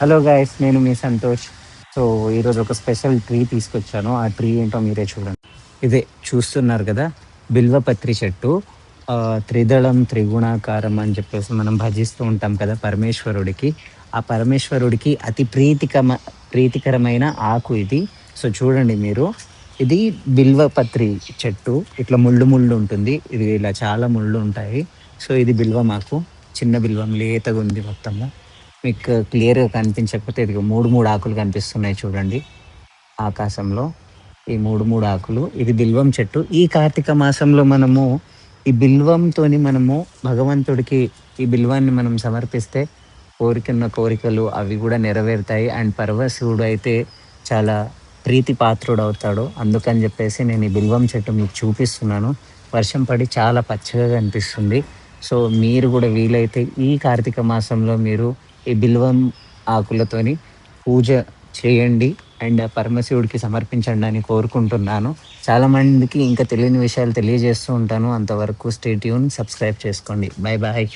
Hello guys నేను మీ Santosh. So ఈరోజు ఒక స్పెషల్ ట్రీ తీసుకొచ్చాను. ఆ ట్రీ ఏంటో మీరే చూడండి. ఇదే చూస్తున్నారు కదా బిల్వపత్రి చెట్టు. త్రిదళం త్రిగుణాకారం అని చెప్పేసి మనం భజిస్తూ ఉంటాం కదా పరమేశ్వరుడికి. ఆ పరమేశ్వరుడికి అతి ప్రీతికమ ప్రీతికరమైన ఆకు ఇది. సో చూడండి మీరు. ఇది బిల్వపత్రి చెట్టు. ఇట్లా ముళ్ళు ముళ్ళు ఉంటుంది. ఇది ఇలా చాలా ముళ్ళు ఉంటాయి. సో ఇది బిల్వం ఆకు చిన్న బిల్వం లేతగా ఉంది మొత్తము. మీకు క్లియర్గా కనిపించకపోతే ఇది మూడు మూడు ఆకులు కనిపిస్తున్నాయి చూడండి ఆకాశంలో. ఈ మూడు మూడు ఆకులు ఇది బిల్వం చెట్టు. ఈ కార్తీక మాసంలో మనము ఈ బిల్వంతోని మనము భగవంతుడికి ఈ బిల్వాన్ని మనం సమర్పిస్తే కోరికన్న కోరికలు అవి కూడా నెరవేరుతాయి. అండ్ పరవశివుడు అయితే చాలా ప్రీతి పాత్రుడు అవుతాడు. అందుకని చెప్పేసి నేను ఈ బిల్వం చెట్టు మీకు చూపిస్తున్నాను. వర్షం పడి చాలా పచ్చగా కనిపిస్తుంది. సో మీరు కూడా వీలైతే ఈ కార్తీక మాసంలో మీరు ఈ బిల్వం ఆకులతోని పూజ చేయండి అండ్ పరమశివుడికి సమర్పించండి అని కోరుకుంటున్నాను. చాలామందికి ఇంకా తెలియని విషయాలు తెలియజేస్తూ ఉంటాను. అంతవరకు స్టేట్యూన్ సబ్స్క్రైబ్ చేసుకోండి. Bye bye